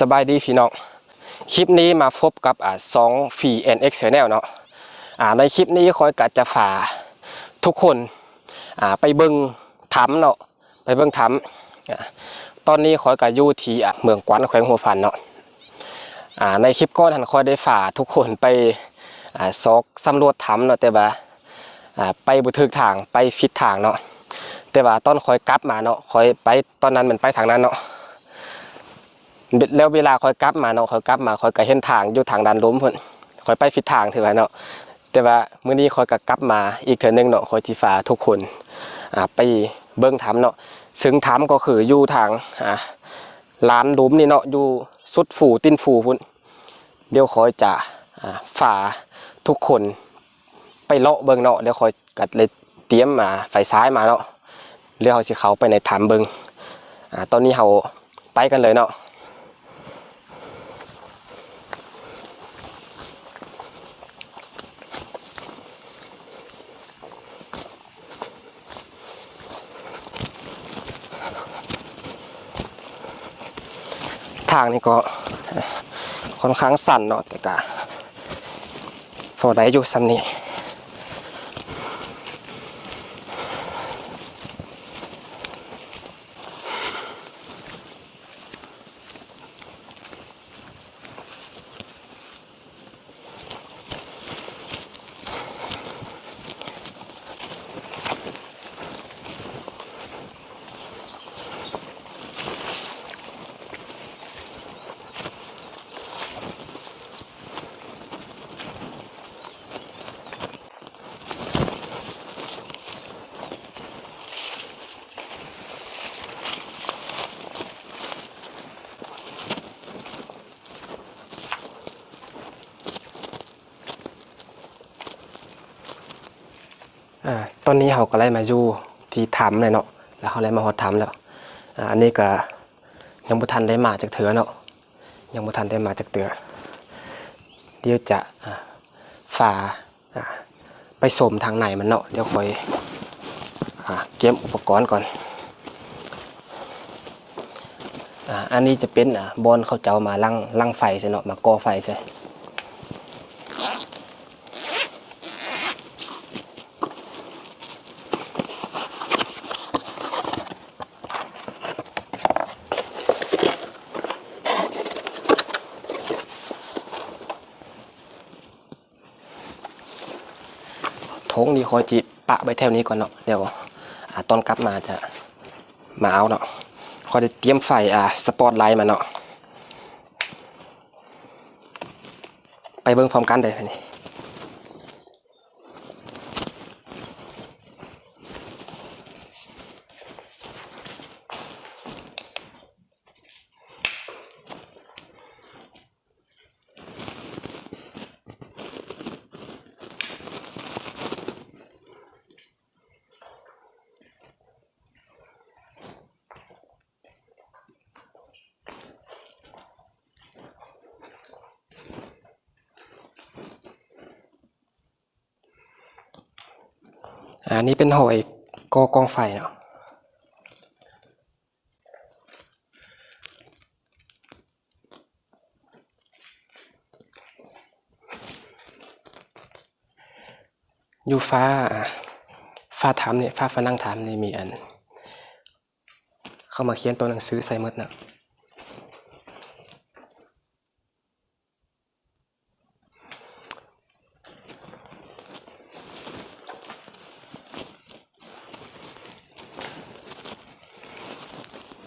สบายดีพี่น้อง คลิปนี้มาพบกับอ่าสองฟี NX Channel เนาะอ่าในคลิปนี้คอยกัดจะฝ่าทุกคนอ่าไปเบิงถ้ำเนาะไปเบิงถ้ำอ่าตอนนี้คอยกับอยู่ที่อะเมืองกวนแขวงหัวพันเนาะอ่าในคลิปก่อนท่านคอยได้ฝ่าทุกคนไปอ่าซอกสำรวจถ้ำเนาะแต่ว่าอ่าไปบุทึกทางไปฟิดทางเนาะแต่ว่าตอนคอยกลับมาเนาะคอยไปตอนนั้นมันไปทางนั้นเนาะ แล้วเวลาคอยกลับมาเนาะคอยกลับมาคอยก็เห็นทางอยู่ทางด้านล้มเพิ่นคอยไปผิดทางถือว่าเนาะแต่ว่ามื้อนี้คอยก็กลับมาอีกเทื่อนึงเนาะคอยจิฟ้าทุกคนอ่าไปเบิ่งถ้ำเนาะซึ่งถ้ำก็คืออยู่ทางอ่าลานลุมนี่เนาะอยู่สุดฝูตินฝูพุ่นเดี๋ยวคอยจะอ่าฝ่าทุกคนไปเลาะเบิ่งเนาะเดี๋ยวคอยกัดเลยเตรียมมาไฟซ้ายมาเนาะเดี๋ยวเขาสิเขาไปในถ้ำเบิ่งอ่าตอนนี้เขาไปกันเลยเนาะ ทางนี่ก็ค่อนข้างสั่นเนาะแต่ก็พอได้อยู่สันนี้ ตอนนี้เขาก็ไล่มาอยู่ที่ถ้ำเลยเนาะแล้วเขาไล่มาฮอดถ้ำแล้วอันนี้ก็ยังบ่ทันได้มาจากเถือเนาะยังบ่ทันได้มาจากเถือเดี๋ยวจะฝ่าไปสมทางไหนมันเนาะเดี๋ยวคอยเก็บอุปกรณ์ก่อนอันนี้จะเป็นบอลเขาเจ้ามาลังลังไฟใช่เนาะมาก่อไฟใช่ ทงนี่คอยจิปะไว้แถวนี้ก่อนเนาะเดี๋ยวอตอนกลับมาจะมาเอาเนาะคอยได้เตรียมไฟอ่าสปอตไลท์มาเนาะไปเบิ่งพร้อมกันเลยนี่ อ่านี่เป็นหอยกอกองไฟเนาะอยู่ฟ้าฟ้าถามเนี่ยฟ้าฝรั่งถามนี่มีอัน เข้ามาเขียนตัวหนังสือใส่มดเนาะ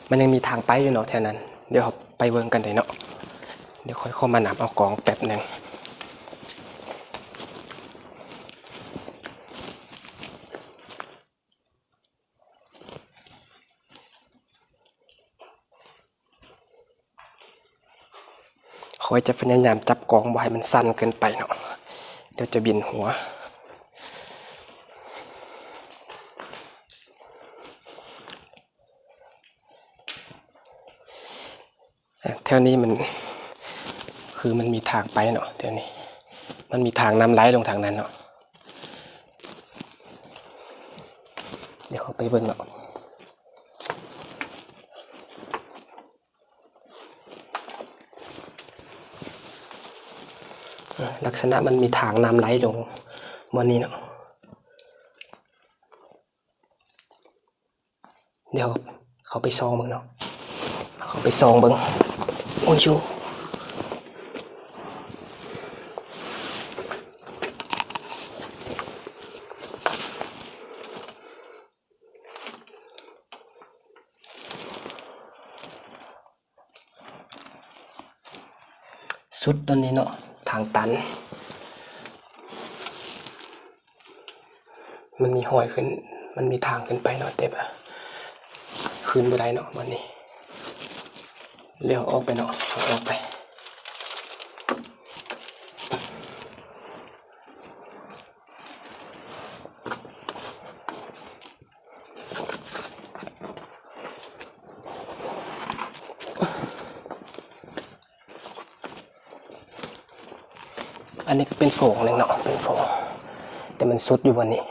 มันยังมีทางไปอยู่เนาะแถวนั้น เดี๋ยวเราไปเวิร์งกันเลยเนาะเดี๋ยวค่อยเข้ามาหนับเอากองแป๊บหนึ่งคอยจะพยายามจับกองไว้ให้มันสั้นเกินไปเนาะเดี๋ยวจะบินหัว แถวนี้มัน คือมันมีทางไปเนาะแถวนี้ มันมีทางน้ำไหลลงทางนั้นเนาะเดี๋ยวเขาไปเบิ่งเนาะลักษณะมันมีทางน้ำไหลลงบนนี้เนาะเดี๋ยวเขาไปซองมึงเนาะเขาไปซองบิ้ง โอ้ยอยู่สุดตอนนี้เนาะทางตันมันมีหอยขึ้น มันมีทางขึ้นไปเนาะแต่แบบขึ้นบ่ได้เนาะวันนี้ เลี้ยวออกไปเนาะเอออกไปอันนี้ก็เป็นโฝงเลยเนาะเป็นโฝงแต่มันสุดอยู่วันนี้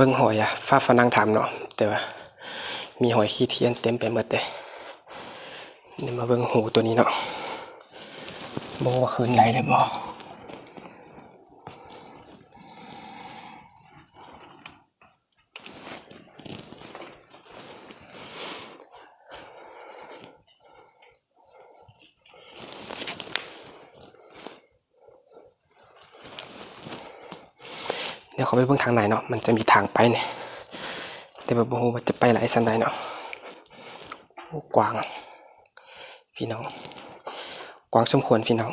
เบิ่งหอยอะฟ้าฝนังถามเนาะแต่ว่า มีหอยขี้เทียนเต็มไปหมดเลยเดี๋ยวมาเบิ่งหูตัวนี้เนาะบอกว่าคืนไหลเลยบอก ดี๋ยวเขาไปเบิ่งทางไหนเนาะมันจะมีทางไปเนี่ยแต่แบบ่ฮู้ว่าจะไปหลายสันใดเนาะกว้างพี่น้องกว้างสมควรพี่น้อง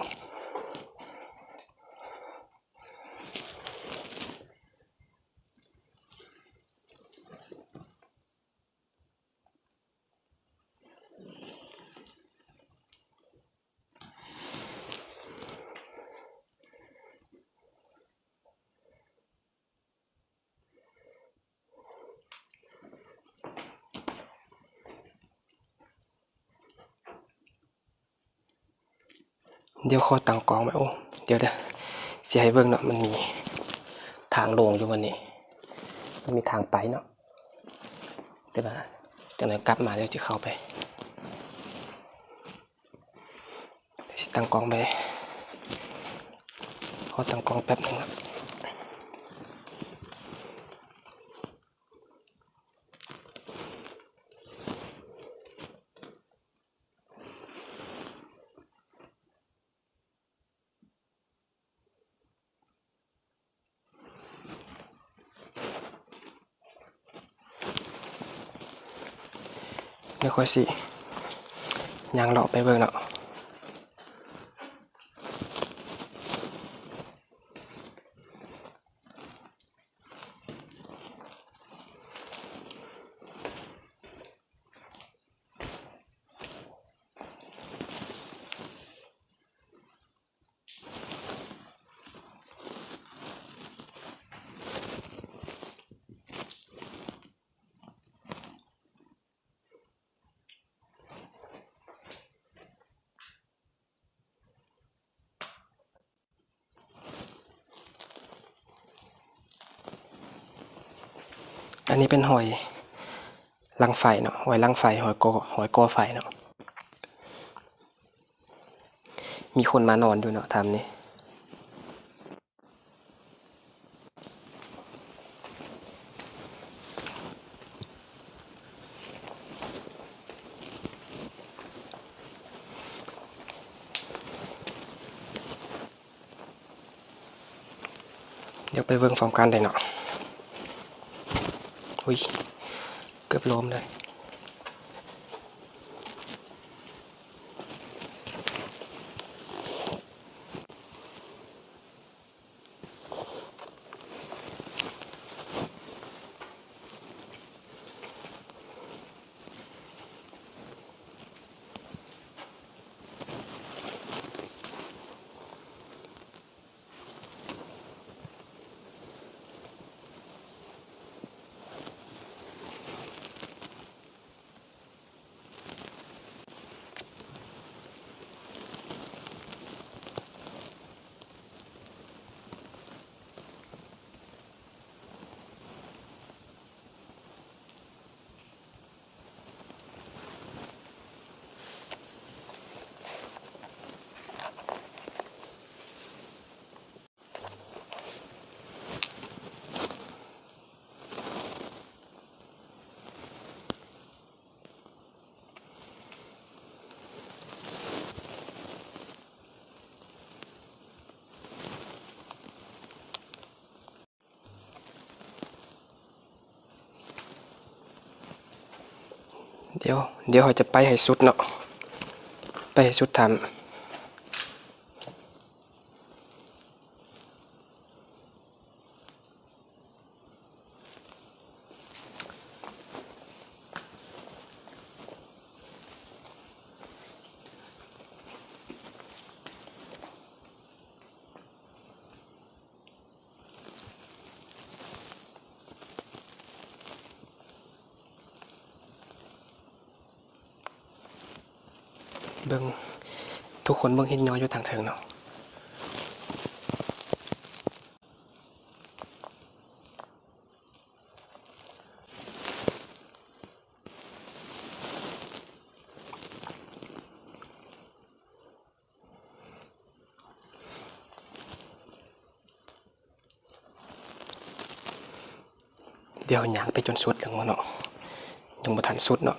ดี๋ยวขอตังกองไหมโอ้เดี๋ยวเดี๋ยวเสียให้เบิ่งเนาะมันมีทางลงอยู่วันนี้มันมีทางไปเนาะแต่ว่าจังไหนกลับมาเดี๋ยวจะเข้าไปตั้งกองไปขอตั้งกองแป๊บหนึงครับ ค่อยสิยังเลาะไปเบิ่งเนาะ อันนี้เป็นหอยลังไฟเนาะหอยลังไฟหอยกอหอยกอไฟเนาะมีคนมานอนอยู่เนาะทำนี่เดี๋ยวไปเบิ่งพร้อมกันได้เนาะ อุ้ยเกือบล้มเลย เดี๋ยว เดี๋ยวเราจะไปให้สุดเนาะ ไปให้สุดทำ เบิ่ง ทุกคนเบิ่งเห็นย้อยอยู่ทางเทิงเนาะเดี๋ยวหยางไปจนสุดแล้วมั้งเนาะยังบ่ทันสุดเนาะ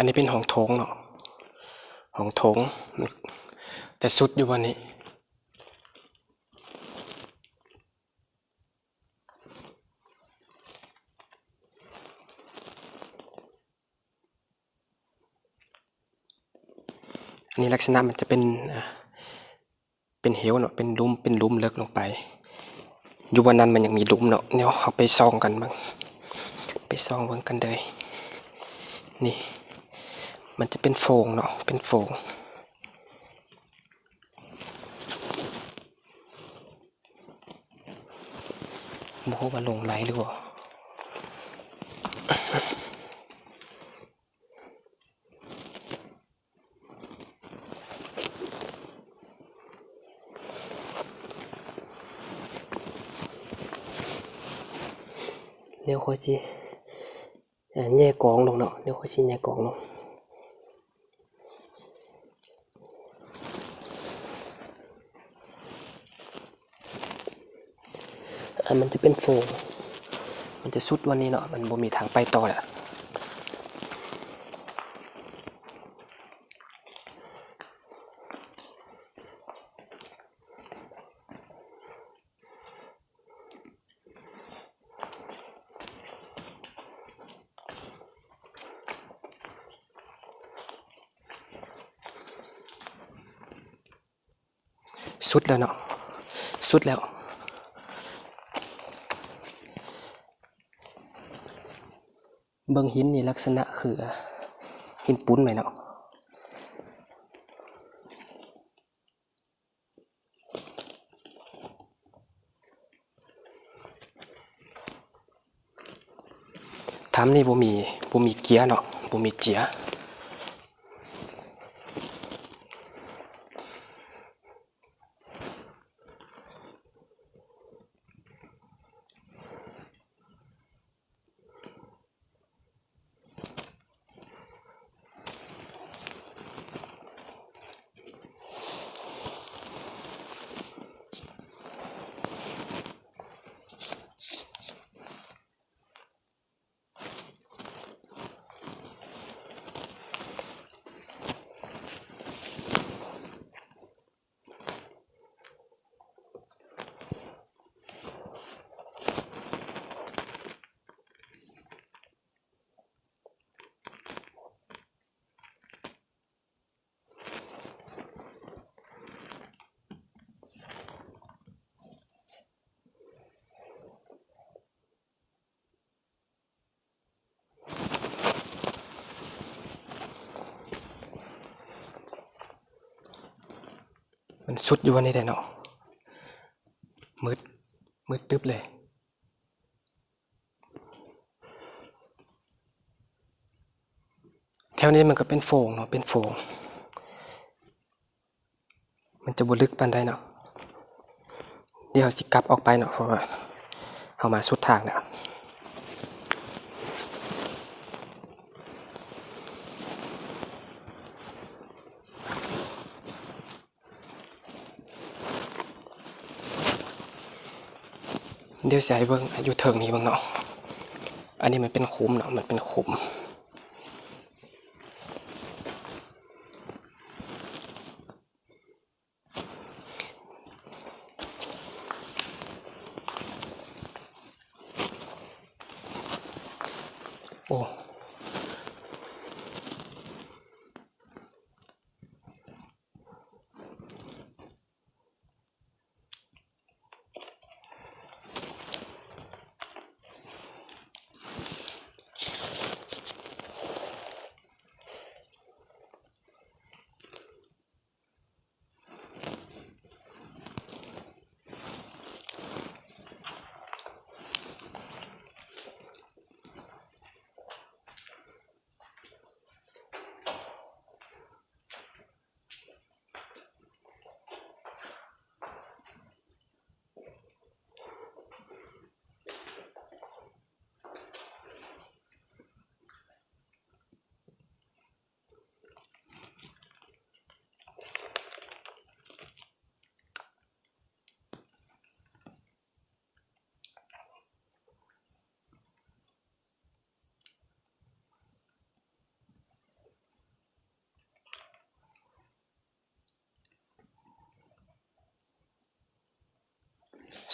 อันนี้เป็นหองโถงเนาะหองโถง แต่สุดอยู่วันนี้ อันนี้ลักษณะมันจะเป็นเป็นเหวเนาะเป็นลุมเป็นลุมเลิกลงไปอยู่วันนั้นมันยังมีลุมเนาะเดี๋ยวเอาไปซองกันบ้างไปซองเบิ่งกันเลยนี่ มันจะเป็นโฟงเนาะเป็นโฟงโมโหว่าลงไหลหรือเปล่าเดี๋ยวค่อยสิเอ่อแย่กองลงเนาะเดี๋ยวค่อยสิแย่กองลง อันมันจะเป็นโฟมมันจะสุดวันนี้เนาะมันบ่มีทางไปต่อแหละสุดแล้วเนาะสุดแล้ว เบิ่งหินนี่ลักษณะคือหินปุ้นไหมเนาะทำนี่บ่มีบ่มีเกียร์เนาะบ่มีเจีย สุดอยู่วันนี้แต่เนาะมืดมืดตึ๊บเลยแถวนี้มันก็เป็นโฟงเนาะเป็นโฟง มันจะบุลึกปันได้เนาะเดี๋ยวสิกลับออกไปเนาะเพราะว่าเอามาสุดทางแล้ว เดี๋ยวให้เบิ้งอยู่เทิงนี้เบิ่งเนาะ อันนี้มันเป็นขุมเนาะ มันเป็นขุม โอ้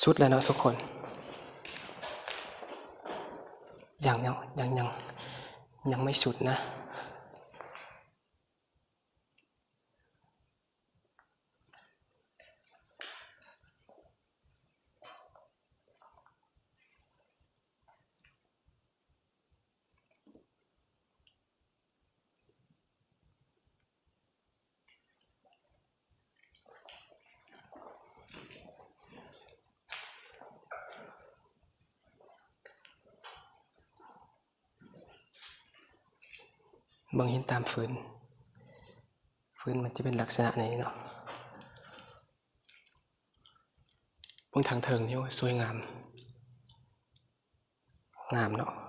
สุดแล้วเนาะทุกคนยังเนาะยังยังยังไม่สุดนะ เบางหินตามฟืนฟืนมันจะเป็นลักษณะไหนเนาะเบางทางเทิงนี่โอ้ยสวยงาม งามเนาะ อ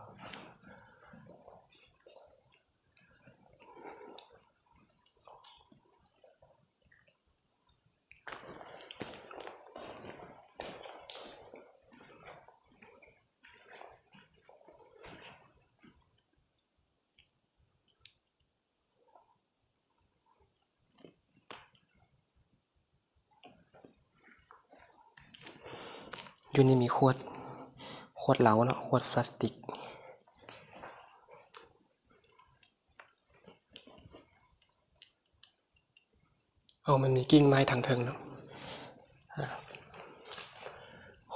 ยู่นี่มีขวด ขวดเหลาเนาะ ขวดพลาสติก เอามันมีกิ่งไม้ทางเทิงเนาะ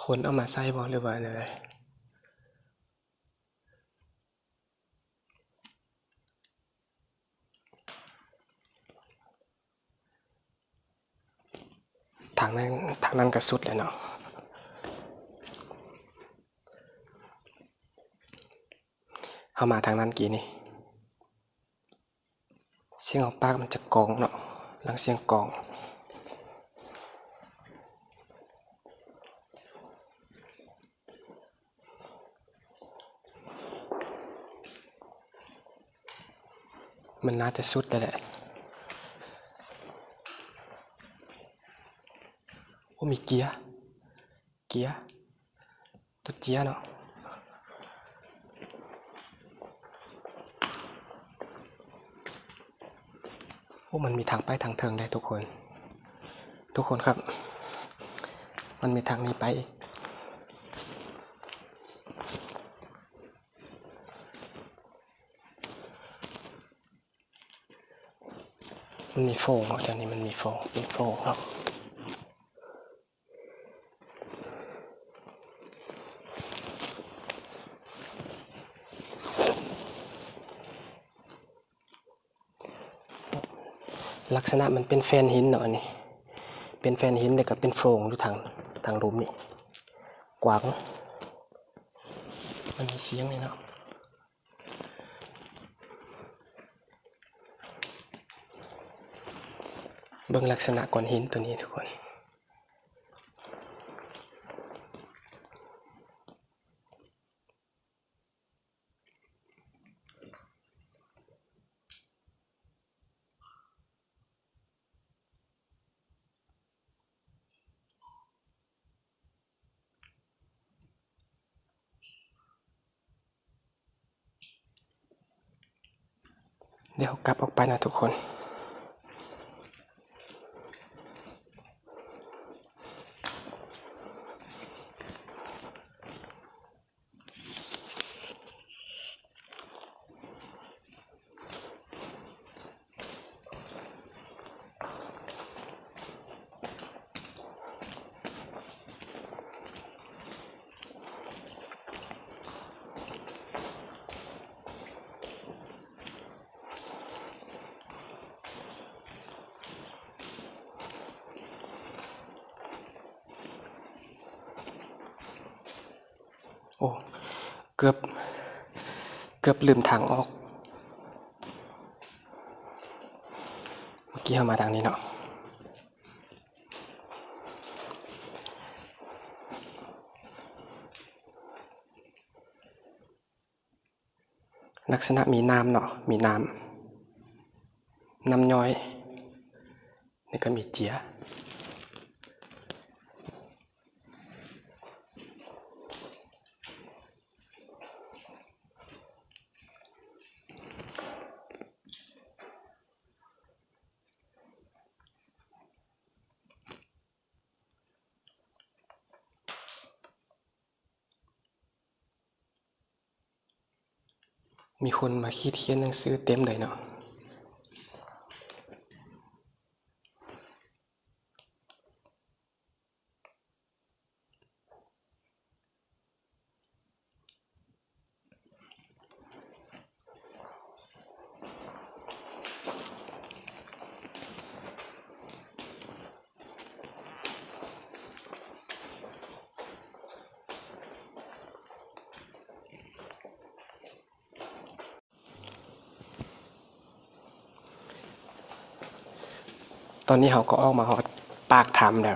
คนเอามาใส่บ่หรือว่าอะไรทางนั้นทางนั้นก็สุดเลยเนาะ เข้ามาทางนั้นกี่นี่ เสียงของปากมันจะกองเนาะหลังเสียงกอง มันน่าจะสุดแล้วแหละโอ้มีเกียร์ เกียร์ ตัวเจียร์เนาะ โอ้มันมีทางไปทางเทิงได้ทุกคน ทุกคนครับ มันมีทางนี้ไปอีกมันมีโฟงเนาะเดี๋ยวนี้มันมีโฟงเป็นโฟงเนา ลักษณะมันเป็นแฟนหินเนาะอันนี่ เป็นแฟนหินเลยกับเป็นโฟงอยู่ทางทางหลุมนี่กวางมันมีเสียงเลยเนาะเบื้องลักษณะก้อนหินตัวนี้ทุกคน เดี๋ยวกลับออกไปนะทุกคน โอ้ เกือบ เกือบลืมทางออก เมื่อกี้เข้ามาทางนี้เนาะลักษณะมีน้ำเนาะ มีน้ำ น้ำย้อย นี่ก็มีเจีย มีคนมาคิดเขียนหนังสือเต็มเลยเนาะ ตอนนี้เขาก็ออกมาหอดปากถ้ำแล้ว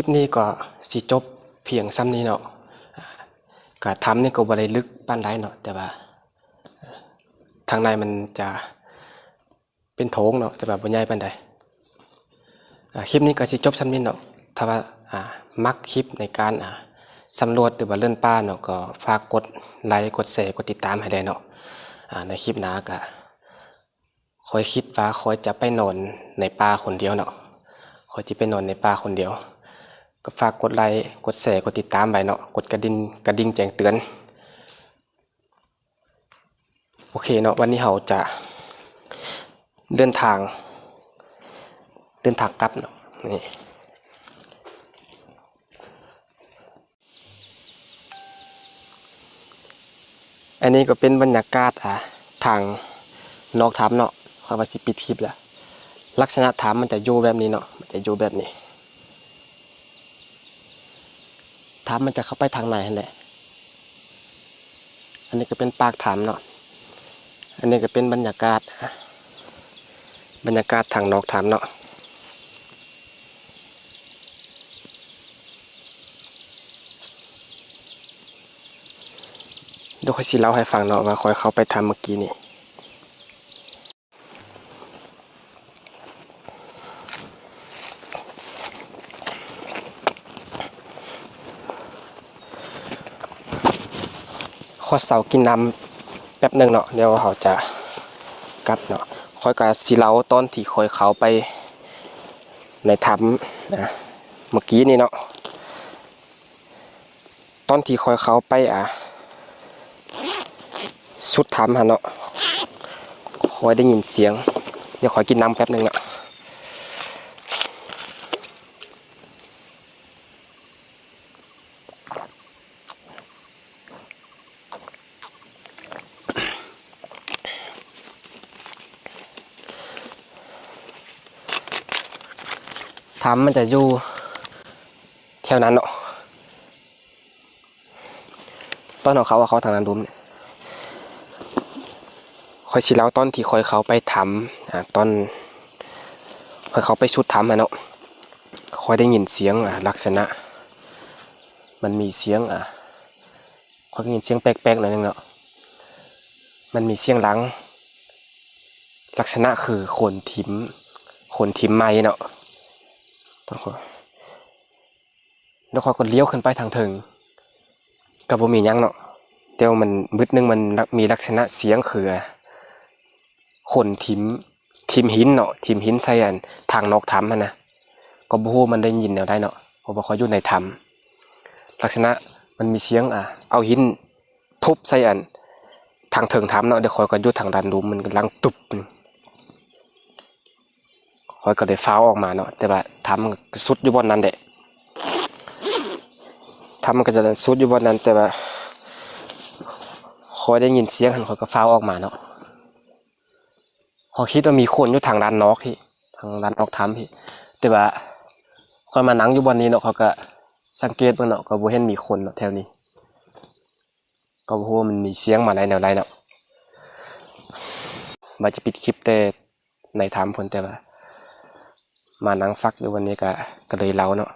ลิปนี้ก็สิจบเพียงซ้ำนี้เนาะอ่าก็ทำนี่ก็บ่ได้ลึกปานใดเนาะแต่ว่าทางในมันจะเป็นโถงเนาะแต่ว่าบ่ใหญ่ปานใดอ่าคลิปนี้ก็สิจบซ้ำนี้เนาะถ้าว่าอ่ามักคลิปในการอ่าสำรวจหรือว่าเลื่อนป่าเนาะก็ฝากกดไลค์กดแชร์กดติดตามให้ได้เนาะอ่าในคลิปหน้าก็คอยคิดว่าคอยจะไปนอนในป่าคนเดียวเนาะคอยจะไปนอนในป่าคนเดียว ก็ฝากกดไลค์กดแชร์กดติดตามไปเนาะกดกระดิ่งกระดิ่งแจ้งเตือน โอเคเนาะวันนี้เราจะเดินทาง เดินทางกลับเนาะนี่อันนี้ก็เป็นบรรยากาศอะทางนอกถ้ำเนาะคอยว่าสิปิดคลิปแล้วลักษณะถ้ำมันจะอยู่แบบนี้เนาะมันจะอยู่แบบนี้ ถ้ำมันจะเข้าไปทางไหนแหละ อันนี้ก็เป็นปากถ้ำเนาะ อันนี้ก็เป็นบรรยากาศ บรรยากาศทางนอกถ้ำเนาะเดี๋ยวค่อยสิเล่าให้ฟังเนาะว่าคอยเขาไปทำเมื่อกี้นี่ ข อเสากินน้ำแป๊บหนึ่งเนาะเดี๋ยวเขาจะกัดเนาะค่อยกะสิเล่าตอนที่คอยเขาไปในถ้ำนะเมื่อกี้นี่เนาะตอนที่คอยเขาไปอะสุดถ้ำฮะเนาะคอยได้ยินเสียง เดี๋ยวขอกินน้ำแป๊บหนึงเนาะ ทำมันจะอยู่แถวนั้นเนาะตอนของเขาว่าเขาทางนั้นดุมเนี่ยคอยสิเล่าตอนที่คอยเขาไปทำอ่าตอนคอยเขาไปชุดทำอะเนาะคอยได้ยินเสียงอะลักษณะ มันมีเสียงอะคอยได้ยินเสียงแป๊กๆหน่อยนึงเนาะมันมีเสียงหลัง ลักษณะคือคนทิมคนทิมไม้เนาะ แล้วเขาก็เลี้ยวขึ้นไปทางเทิงกับบ่มียังเนาะเดี๋ยวมันมืดนึงมันมีลักษณะเสียงคือคนทิมทิมหินเนาะทิมหินใส่อันทางนอกถ้ำนะก็บ่ฮู้มันได้ยินแนวได้เนาะเพราะว่าเขาอยู่ในถ้ำลักษณะมันมีเสียงอะเอาหินทุบใส่อันทางเทิงถ้ำเนาะเดี๋ยวคอยก็อยู่ทางด้านดุมมันกำลังตุบ คอยก็ได้ฟ้าวออกมาเนาะแต่ว่าทำมันสุดอยู่บนนั้นแหละทำมันก็จะสุดอยู่บนนั้น แต่ว่าคอยได้ยินเสียงหันคอยก็ฟ้าวออกมาเนาะคอยคิดว่ามีคนอยู่ทางด้านนอกที่ทางด้านนอกถ้ำพี่ แต่ว่าคอยมานั่งอยู่บนนี้เนาะเขาก็สังเกตเบิ่งเนาะก็บ่เห็นมีคนเนาะแถวนี้ ก็บ่ฮู้ว่ามันมีเสียงมาในแนวใดเนาะมาจะปิดคลิปแต่ในถ้ำเพิ่นแต่ว่า มานั่งฟักอยู่วันนี้ก็ก็เลยเล่าเนาะ